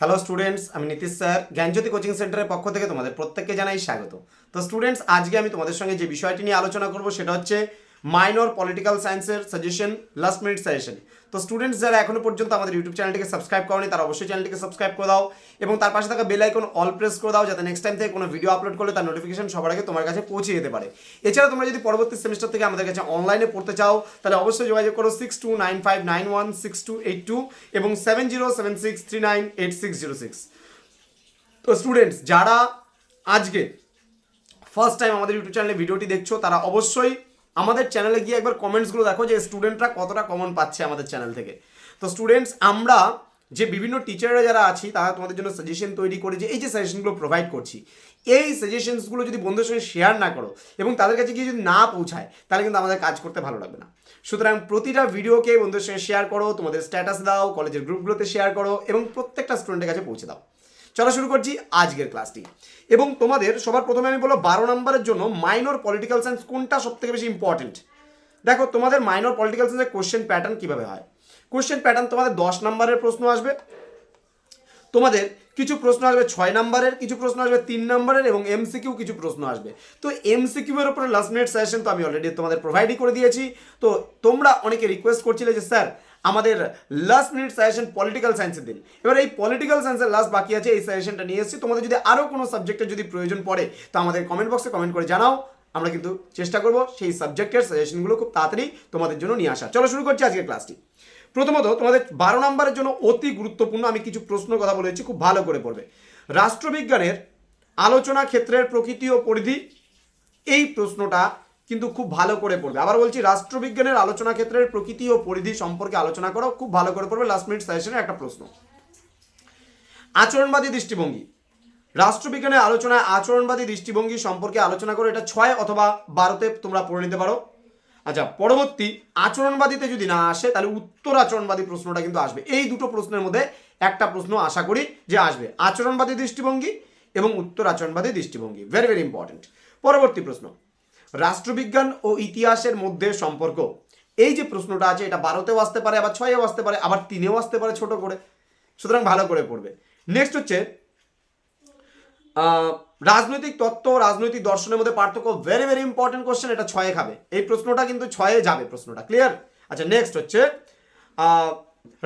Hello students আমি Nitish sir জ্ঞানজ্যোতি coaching সেন্টারের পক্ষ থেকে তোমাদের প্রত্যেককে জানাই স্বাগত। তো স্টুডেন্টস আজকে আমি তোমাদের সঙ্গে যে বিষয়টি নিয়ে আলোচনা করব সেটা হচ্ছে মাইনর পলিটিক্যাল সায়েন্সের সাজেশন লাস্ট মিনিট সাজেশন তো স্টুডেন্টস যারা এখনও পর্যন্ত আমাদের ইউটিউব চ্যানেলটিকে সাবস্ক্রাইব করনি, তারা অবশ্যই চ্যানেলটিকে সাবস্ক্রাইব করে দাও এবং তার পাশে থাকা বেল আইকন অল প্রেস করে দাও যাতে নেক্সট টাইম থেকে কোনো ভিডিও আপলোড করলে তার নোটিফিকেশন সবার আগে তোমার কাছে পৌঁছে যেতে পারে। এছাড়া তোমরা যদি পরবর্তী সেমিস্টার থেকে আমাদের কাছে অনলাইনে পড়তে চাও, তাহলে অবশ্যই যোগাযোগ করো six two nine five nine one six two eight two এবং seven zero seven six three nine eight six zero six তো স্টুডেন্টস যারা আজকে ফার্স্ট টাইম আমাদের ইউটিউব চ্যানেলে ভিডিওটি দেখছ, তারা অবশ্যই আমাদের চ্যানেলে গিয়ে একবার কমেন্টসগুলো দেখো যে স্টুডেন্টরা কতটা কমন পাচ্ছে আমাদের চ্যানেল থেকে। তো স্টুডেন্টস আমরা যে বিভিন্ন টিচাররা যারা আছি, তারা তোমাদের জন্য সাজেশন তৈরি করে যে এই যে সাজেশনগুলো প্রোভাইড করছি, এই সাজেশনসগুলো যদি বন্ধুদের সঙ্গে শেয়ার না করো এবং তাদের কাছে গিয়ে যদি না পৌঁছায়, তাহলে কিন্তু আমাদের কাজ করতে ভালো লাগবে না। সুতরাং প্রতিটা ভিডিওকে বন্ধুদের সঙ্গে শেয়ার করো, তোমাদের স্ট্যাটাস দাও কলেজের গ্রুপগুলোতে শেয়ার করো এবং প্রত্যেকটা স্টুডেন্টের কাছে পৌঁছে দাও। চলো শুরু করছি আজকের ক্লাসটি এবং তোমাদের সবার প্রথমে আমি বলব বারো নম্বরের জন্য মাইনর পলিটিক্যাল সায়েন্স কোনটা সব থেকে বেশি ইম্পর্টেন্ট দেখো, তোমাদের মাইনর পলিটিক্যাল সায়েন্সের কোশ্চেন প্যাটার্ন কীভাবে হয়? কোশ্চেন প্যাটার্ন তোমাদের দশ নম্বরের প্রশ্ন আসবে। তোমাদের কিছু প্রশ্ন আসবে ছয় নম্বরের, কিছু প্রশ্ন আসবে তিন নম্বরের এবং এমসিকিউ কিছু প্রশ্ন আসবে। তো এমসিকিউ এর উপরে লাস্ট মিনিট সেশন তো আমি অলরেডি তোমাদের প্রোভাইডই করে দিয়েছি। তো তোমরা অনেকে রিকোয়েস্ট করছিলে যে, স্যার আমাদের লাস্ট মিনিট সাজেশন পলিটিক্যাল সায়েন্সের দিন। এবার এই পলিটিক্যাল সায়েন্সের লাস্ট বাকি আছে, এই সাজেশনটা নিয়ে এসেছি। তোমাদের যদি আরও কোনো সাবজেক্টের যদি প্রয়োজন পড়ে, তো আমাদের কমেন্ট বক্সে কমেন্ট করে জানাও। আমরা কিন্তু চেষ্টা করব সেই সাবজেক্টের সাজেশনগুলো খুব তাড়াতাড়ি তোমাদের জন্য নিয়ে আসা চলো শুরু করছি আজকের ক্লাসটি প্রথমত, তোমাদের বারো নম্বরের জন্য অতি গুরুত্বপূর্ণ আমি কিছু প্রশ্ন কথা বলেছি, খুব ভালো করে পড়বে। রাষ্ট্রবিজ্ঞানের আলোচনা ক্ষেত্রের প্রকৃতি ও পরিধি, এই প্রশ্নটা কিন্তু খুব ভালো করে পড়বে। আবার বলছি, রাষ্ট্রবিজ্ঞানের আলোচনা ক্ষেত্রের প্রকৃতি ও পরিধি সম্পর্কে আলোচনা করো, খুব ভালো করে পড়বে লাস্ট মিনিট সাজেশনের একটা প্রশ্ন। আচরণবাদী দৃষ্টিভঙ্গি। রাষ্ট্রবিজ্ঞানের আলোচনায় আচরণবাদী দৃষ্টিভঙ্গি সম্পর্কে আলোচনা করো, এটা ছয় অথবা বারোতে তোমরা পড়ে নিতে পারো। আচ্ছা পরবর্তী, আচরণবাদীতে যদি না আসে, তাহলে উত্তর আচরণবাদী প্রশ্নটা কিন্তু আসবে। এই দুটো প্রশ্নের মধ্যে একটা প্রশ্ন আশা করি যে আসবে। আচরণবাদী দৃষ্টিভঙ্গি এবং উত্তর আচরণবাদী দৃষ্টিভঙ্গি। ভেরি ভেরি ইম্পর্টেন্ট পরবর্তী প্রশ্ন। রাষ্ট্রবিজ্ঞান ও ইতিহাসের মধ্যে সম্পর্ক। এই যে প্রশ্নটা আছে, এটা বারোতেও আসতে পারে, আবার ছয়েও আসতে পারে, আবার তিনেও আসতে পারে ছোট করে। সুতরাং ভালো করে পড়বে। নেক্সট হচ্ছে রাজনৈতিক তত্ত্ব, রাজনৈতিক দর্শনের মধ্যে পার্থক্য ভেরি ভেরি ইম্পর্টেন্ট কোশ্চেন এটা ছয়ে খাবে। এই প্রশ্নটা কিন্তু ছয়ে যাবে প্রশ্নটা ক্লিয়ার আচ্ছা নেক্সট হচ্ছে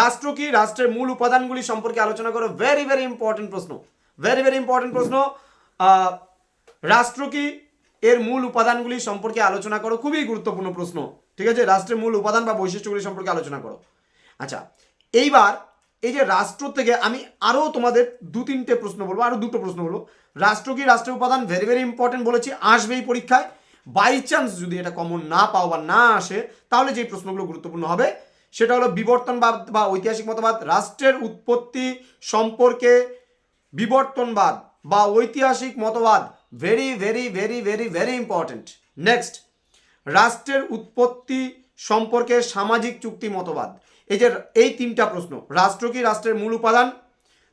রাষ্ট্র কি রাষ্ট্রের মূল উপাদানগুলি সম্পর্কে আলোচনা করো ভেরি ভেরি ইম্পর্টেন্ট প্রশ্ন। ভেরি ভেরি ইম্পর্টেন্ট প্রশ্ন রাষ্ট্র কি এর মূল উপাদানগুলি সম্পর্কে আলোচনা করো, খুবই গুরুত্বপূর্ণ প্রশ্ন। ঠিক আছে? রাষ্ট্রের মূল উপাদান বা বৈশিষ্ট্যগুলি সম্পর্কে আলোচনা করো। আচ্ছা এইবার এই যে রাষ্ট্র থেকে আমি আরও তোমাদের দু তিনটে প্রশ্ন বলব আরও দুটো প্রশ্ন বলব। রাষ্ট্র কি রাষ্ট্রের উপাদান? ভেরি ভেরি ইম্পর্টেন্ট বলেছি আসবে এই পরীক্ষায়। বাই চান্স যদি এটা কমন না পাও বা না আসে, তাহলে যে প্রশ্নগুলো গুরুত্বপূর্ণ হবে, সেটা হলো বিবর্তনবাদ বা ঐতিহাসিক মতবাদ, রাষ্ট্রের উৎপত্তি সম্পর্কে বিবর্তনবাদ বা ঐতিহাসিক মতবাদ very very very very very important next রাষ্ট্রের উৎপত্তি সম্পর্কে সামাজিক চুক্তি মতবাদ। এই যে, এই তিনটা প্রশ্ন, রাষ্ট্র কি রাষ্ট্রের মূল উপাদান?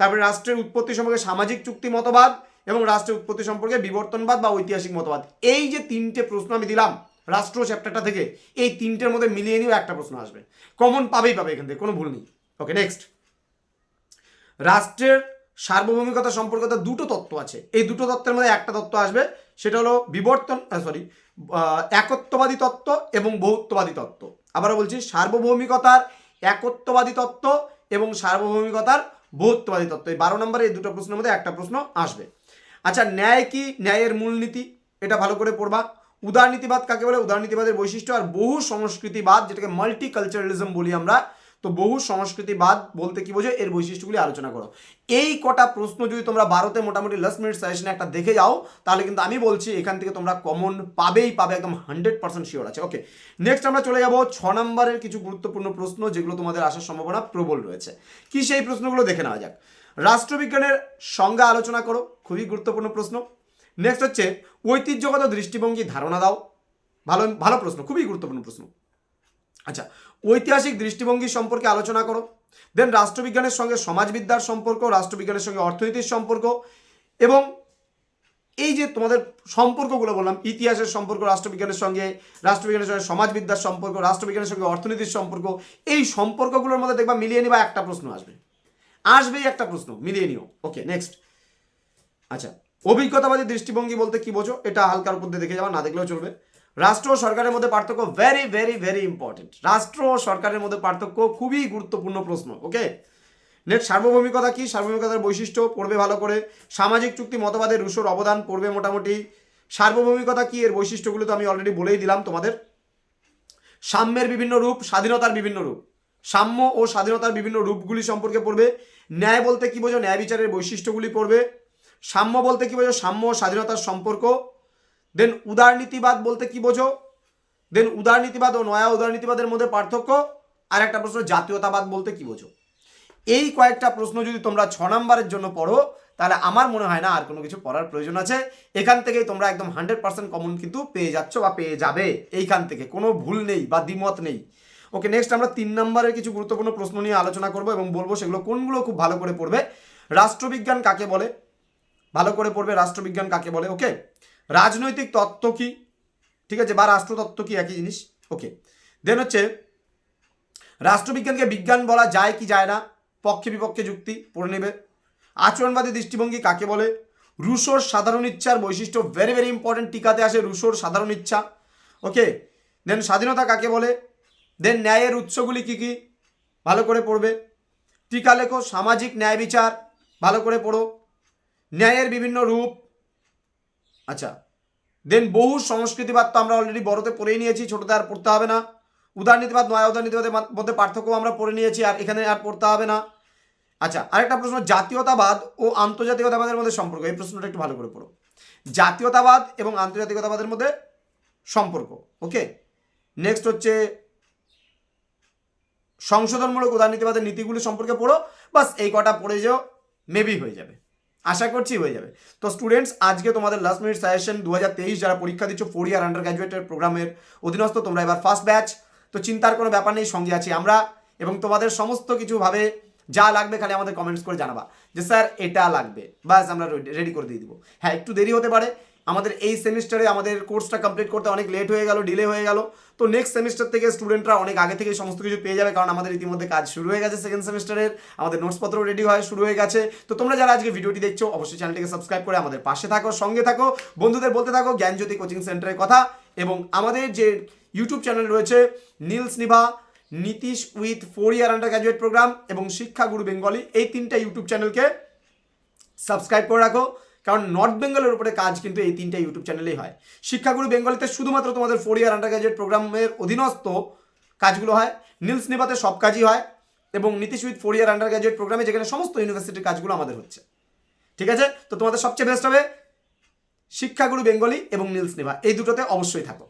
তারপরে রাষ্ট্রের উৎপত্তি সম্পর্কে সামাজিক চুক্তি মতবাদ এবং রাষ্ট্রের উৎপত্তি সম্পর্কে বিবর্তনবাদ বা ঐতিহাসিক মতবাদ। এই যে তিনটে প্রশ্ন আমি দিলাম রাষ্ট্র চ্যাপ্টারটা থেকে, এই তিনটের মধ্যে মিলিয়ে নিয়েও একটা প্রশ্ন আসবে। কমন পাবেই পাবে এখান থেকে, কোনো ভুল নেই। ওকে নেক্সট রাষ্ট্রের সার্বভৌমিকতা সম্পর্কিত দুটো তত্ত্ব আছে। এই দুটো তত্ত্বের মধ্যে একটা তত্ত্ব আসবে, সেটা হলো বিবর্তন সরি একত্ববাদী তত্ত্ব এবং বহুত্ববাদী তত্ত্ব। আবারও বলছি, সার্বভৌমিকতার একত্ববাদী তত্ত্ব এবং সার্বভৌমিকতার বহুত্ববাদী তত্ত্ব। এই বারো নম্বরে এই দুটো প্রশ্নের মধ্যে একটা প্রশ্ন আসবে। আচ্ছা ন্যায় কি? ন্যায়ের মূলনীতি, এটা ভালো করে পড়বা। উদারনীতিবাদ কাকে বলে? উদারনীতিবাদের বৈশিষ্ট্য আর বহু সংস্কৃতিবাদ, যেটাকে মাল্টি কালচারালিজম বলি আমরা তো বহু সংস্কৃতিবাদ বলতে কি বোঝো, এর বৈশিষ্ট্যগুলি আলোচনা করো। এই কটা প্রশ্ন যদি তোমরা বারোতে মোটামুটি লাস্ট মিনিট সাজেশনে একটা দেখে যাও, তাহলে কিন্তু আমি বলছি এখান থেকে তোমরা কমন পাবেই পাবে, একদম হান্ড্রেড পার্সেন্ট শিওর আছে। ওকে নেক্সট আমরা চলে যাব ছ নম্বরের কিছু গুরুত্বপূর্ণ প্রশ্ন, যেগুলো তোমাদের আসার সম্ভাবনা প্রবল রয়েছে। কি সেই প্রশ্নগুলো দেখে নেওয়া যাক? রাষ্ট্রবিজ্ঞানের সংজ্ঞা আলোচনা করো, খুবই গুরুত্বপূর্ণ প্রশ্ন। নেক্সট হচ্ছে, ঐতিহ্যগত দৃষ্টিভঙ্গি ধারণা দাও। ভালো ভালো প্রশ্ন, খুবই গুরুত্বপূর্ণ প্রশ্ন। আচ্ছা ঐতিহাসিক দৃষ্টিভঙ্গি সম্পর্কে আলোচনা করো। দেন রাষ্ট্রবিজ্ঞানের সঙ্গে সমাজবিদ্যার সম্পর্ক, রাষ্ট্রবিজ্ঞানের সঙ্গে অর্থনীতির সম্পর্ক এবং এই যে তোমাদের সম্পর্কগুলো বললাম, ইতিহাসের সম্পর্ক, রাষ্ট্রবিজ্ঞানের সঙ্গে রাষ্ট্রবিজ্ঞানের সঙ্গে সমাজবিদ্যার সম্পর্ক, রাষ্ট্রবিজ্ঞানের সঙ্গে অর্থনীতির সম্পর্ক, এই সম্পর্কগুলোর মধ্যে দেখবা মিলিয়ে নিবা একটা প্রশ্ন আসবে। আসবেই একটা প্রশ্ন, মিলিয়ে নিও। ওকে নেক্সট আচ্ছা অভিজ্ঞতাবাদী দৃষ্টিভঙ্গি বলতে কি বোঝো? এটা হালকার উপর দিয়ে দেখে যাওয়া না দেখলেও চলবে। রাষ্ট্র ও সরকারের মধ্যে পার্থক্য ভেরি ভেরি ভেরি ইম্পর্টেন্ট রাষ্ট্র ও সরকারের মধ্যে পার্থক্য খুবই গুরুত্বপূর্ণ প্রশ্ন ওকে নেক্সট সার্বভৌমিকতা কি? সার্বভৌমিকতার বৈশিষ্ট্য পড়বে ভালো করে। সামাজিক চুক্তি, মতবাদের রুশোর অবদান পড়বে মোটামুটি। সার্বভৌমিকতা কি? এর বৈশিষ্ট্যগুলো তো আমি অলরেডি বলেই দিলাম তোমাদের। সাম্যের বিভিন্ন রূপ, স্বাধীনতার বিভিন্ন রূপ। সাম্য ও স্বাধীনতার বিভিন্ন রূপগুলি সম্পর্কে পড়বে। ন্যায় বলতে কি বোঝো? ন্যায় বিচারের বৈশিষ্ট্যগুলি পড়বে। সাম্য বলতে কি বোঝো? সাম্য ও স্বাধীনতার সম্পর্ক। দেন উদারনীতিবাদ বলতে কি বোঝো? দেন উদারনীতিবাদ ও নয়া উদারনীতিবাদের মধ্যে পার্থক্য। আর একটা প্রশ্ন, জাতীয়তাবাদ বলতে কি বোঝো? এই কয়েকটা প্রশ্ন যদি তোমরা ছ নম্বরের জন্য পড়ো, তাহলে আমার মনে হয় না আর কোনো কিছু পড়ার প্রয়োজন আছে। এখান থেকেই তোমরা একদম হান্ড্রেড পার্সেন্ট কমন কিন্তু পেয়ে যাচ্ছ বা পেয়ে যাবে। এইখান থেকে কোনো ভুল নেই বা দ্বিমত নেই। ওকে নেক্সট আমরা তিন নম্বরের কিছু গুরুত্বপূর্ণ প্রশ্ন নিয়ে আলোচনা করব এবং বলব সেগুলো কোনগুলো খুব ভালো করে পড়বে। রাষ্ট্রবিজ্ঞান কাকে বলে? ভালো করে পড়বে, রাষ্ট্রবিজ্ঞান কাকে বলে? ওকে রাজনৈতিক তত্ত্ব কি? ঠিক আছে, বা রাষ্ট্রতত্ত্ব কি? একই জিনিস। ওকে দেন হচ্ছে, রাষ্ট্রবিজ্ঞানকে বিজ্ঞান বলা যায় কি যায় না? পক্ষে বিপক্ষে যুক্তি, পড়ে নেবে। আচরণবাদী দৃষ্টিভঙ্গি কাকে বলে? রুশোর সাধারণ ইচ্ছার বৈশিষ্ট্য ভেরি ভেরি ইম্পর্টেন্ট টিকাতে আসে রুশোর সাধারণ ইচ্ছা। ওকে দেন স্বাধীনতা কাকে বলে? দেন ন্যায়ের উৎসগুলি কি কি? ভালো করে পড়বে। টিকা লেখো, সামাজিক ন্যায় বিচার, ভালো করে পড়ো। ন্যায়ের বিভিন্ন রূপ আচ্ছা দেন বহু সংস্কৃতিবাদ তো আমরা অলরেডি বড়তে পড়েই নিয়েছি, ছোটতে আর পড়তে হবে না। উদারনীতিবাদ নয়া উদারনীতিবাদের মধ্যে পার্থক্য আমরা পড়ে নিয়েছি আর এখানে আর পড়তে হবে না। আচ্ছা আরেকটা প্রশ্ন, জাতীয়তাবাদ ও আন্তর্জাতিকতাবাদের মধ্যে সম্পর্ক, এই প্রশ্নটা একটু ভালো করে পড়ো। জাতীয়তাবাদ এবং আন্তর্জাতিকতাবাদের মধ্যে সম্পর্ক ওকে নেক্সট হচ্ছে, সংশোধনমূলক উদারনীতিবাদের নীতিগুলি সম্পর্কে পড়ো। বাস এই কটা পড়ে যাও মেবি হয়ে যাবে। আশা করছি হয়ে যাবে। তো স্টুডেন্টস আজকে তোমাদের লাস্ট মিনিট সাজেশন দু যারা পরীক্ষা দিচ্ছ ফোর ইয়ার আন্ডার গ্র্যাজুয়েটের প্রোগ্রামের অধীনস্থ, তোমরা এবার ফার্স্ট ব্যাচ তো চিন্তার কোনো ব্যাপার নেই, সঙ্গে আছি আমরা এবং তোমাদের সমস্ত কিছু ভাবে যা লাগবে খালি আমাদের কমেন্টস করে জানাবা যে, স্যার, এটা লাগবে। বাস আমরা রেডি করে দিয়ে দিব। হ্যাঁ একটু দেরি হতে পারে আমাদের এই সেমিস্টারে আমাদের কোর্সটা কমপ্লিট করতে অনেক লেট হয়ে গেল ডিলে হয়ে গেল। তো নেক্সট সেমিস্টার থেকে স্টুডেন্টরা অনেক আগে থেকে সমস্ত কিছু পেয়ে যাবে, কারণ আমাদের ইতিমধ্যে কাজ শুরু হয়ে গেছে সেকেন্ড সেমিস্টারের আমাদের নোটসপত্র রেডি হয়, শুরু হয়ে গেছে। তো তোমরা যারা আজকে ভিডিওটি দেখছ, অবশ্যই চ্যানেলটিকে সাবস্ক্রাইব করে আমাদের পাশে থাকো, সঙ্গে থাকো। বন্ধুদের বলতে থাকো, জ্ঞানজ্যোতি কোচিং সেন্টারের কথা। এবং আমাদের যে ইউটিউব চ্যানেল রয়েছে, নীলস নিভা, Nitish with four year under graduate programme এবং শিক্ষাগুরু বেঙ্গলি, এই তিনটা ইউটিউব চ্যানেলকে সাবস্ক্রাইব করে রাখো। কারণ নর্থ বেঙ্গলের উপরে কাজ কিন্তু এই তিনটা ইউটিউব চ্যানেলেই হয়। শিক্ষাগুরু বেঙ্গলিতে শুধুমাত্র তোমাদের ফোর ইয়ার আন্ডার গ্রাজুয়েট প্রোগ্রামের অধীনস্থ কাজগুলো হয় নীলস নিপাতে সব কাজই হয় এবং Nitish with four year under graduate প্রোগ্রামে যেখানে সমস্ত ইউনিভার্সিটির কাজগুলো আমাদের হচ্ছে। ঠিক আছে? তো তোমাদের সবচেয়ে বেস্ট হবে শিক্ষাগুরু বেঙ্গলি এবং নীলস নিভা এই দুটোতে অবশ্যই থাকো।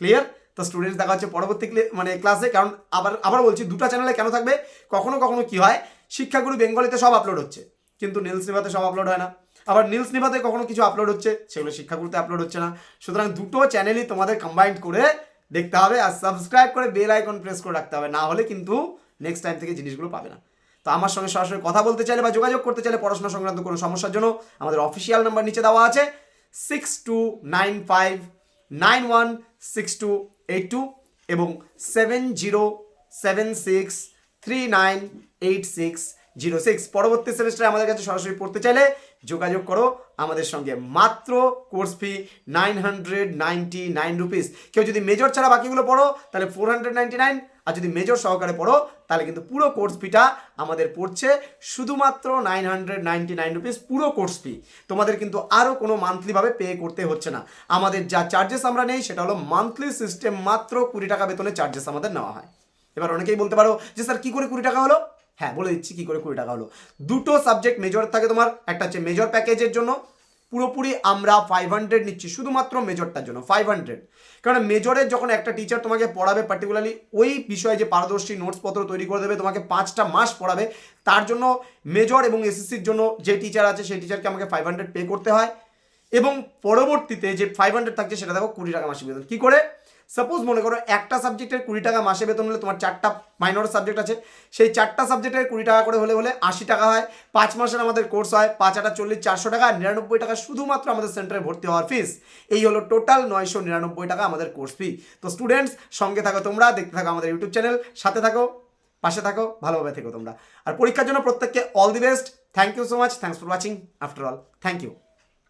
ক্লিয়ার তো স্টুডেন্টস দেখা হচ্ছে পরবর্তী মানে ক্লাসে কারণ আবার আবার বলছি, দুটো চ্যানেলে কেন থাকবে? কখনো কখনো কি হয়, শিক্ষাগুরু বেঙ্গলিতে সব আপলোড হচ্ছে, কিন্তু নীলস নিভাতে সব আপলোড হয় না। আবার নিউজ নিভাতে কখনো কিছু আপলোড হচ্ছে, সেগুলো শিক্ষাগুরুতে আপলোড হচ্ছে না। সুতরাং দুটো চ্যানেলই তোমাদের কম্বাইন্ড করে দেখতে হবে আর সাবস্ক্রাইব করে বেল আইকন প্রেস করে রাখতে হবে। না হলে কিন্তু নেক্সট টাইম থেকে জিনিসগুলো পাবে না। তো আমার সঙ্গে সরাসরি কথা বলতে চাইলে বা যোগাযোগ করতে চাইলে পড়াশোনা সংক্রান্ত কোনো সমস্যার জন্য আমাদের অফিসিয়াল নাম্বার নিচে দেওয়া আছে six two nine five nine one six two eight two এবং seven zero seven six three nine eight six zero six পরবর্তী সেমিস্টারে আমাদের কাছে সরাসরি পড়তে চাইলে যোগাযোগ করো আমাদের সঙ্গে। মাত্র course fee nine hundred ninety nine rupees কেউ যদি মেজর ছাড়া বাকিগুলো পড়ো, তাহলে ফোর হান্ড্রেড নাইনটি নাইন আর যদি মেজর সহকারে পড়ো, তাহলে কিন্তু পুরো কোর্স ফিটা আমাদের পড়ছে শুধুমাত্র nine hundred ninety nine rupees পুরো কোর্স ফি তোমাদের কিন্তু আরও কোনো মান্থলিভাবে পে করতে হচ্ছে না। আমাদের যা চার্জেস আমরা নেই, সেটা হলো মান্থলি সিস্টেম মাত্র কুড়ি টাকা বেতনে চার্জেস আমাদের নেওয়া হয়। এবার অনেকেই বলতে পারো যে, স্যার, কী করে কুড়ি টাকা হলো? হ্যাঁ বলে দিচ্ছি কী করে কুড়ি টাকা হলো। দুটো সাবজেক্ট মেজর থাকে তোমার, একটা হচ্ছে মেজর প্যাকেজের জন্য, পুরোপুরি আমরা ফাইভ হান্ড্রেড নিচ্ছি, শুধুমাত্র মেজরটার জন্য ফাইভ হান্ড্রেড কারণ মেজরের যখন একটা টিচার তোমাকে পড়াবে পার্টিকুলারলি ওই বিষয়ে যে পারদর্শী নোটসপত্র তৈরি করে দেবে, তোমাকে পাঁচটা মাস পড়াবে, তার জন্য মেজর এবং এসএসসির জন্য যে টিচার আছে, সেই টিচারকে আমাকে ফাইভ হান্ড্রেড পে করতে হয়। এবং পরবর্তীতে যে ফাইভ হান্ড্রেড থাকছে, সেটা দেখো কুড়ি টাকা মাসে বেতন। কী করে? সাপোজ মনে করো একটা সাবজেক্টের কুড়ি টাকা মাসে বেতন হলে তোমার চারটা মাইনর সাবজেক্ট আছে। সেই চারটা সাবজেক্টের কুড়ি টাকা করে হলে হলে আশি টাকা হয়। পাঁচ মাসের আমাদের কোর্স হয়, পাঁচ আটা চল্লিশ, চারশো টাকা, নিরানব্বই টাকা শুধুমাত্র আমাদের সেন্টারে ভর্তি হওয়ার ফিস এই হলো টোটাল নয়শো নিরানব্বই টাকা আমাদের কোর্স ফি তো স্টুডেন্টস সঙ্গে থাকো তোমরা, দেখতে থাকো আমাদের ইউটিউব চ্যানেল সাথে থাকো, পাশে থাকো, ভালোভাবে থেকো তোমরা। আর পরীক্ষার জন্য প্রত্যেককে all the best thank you so much thanks for watching after all thank you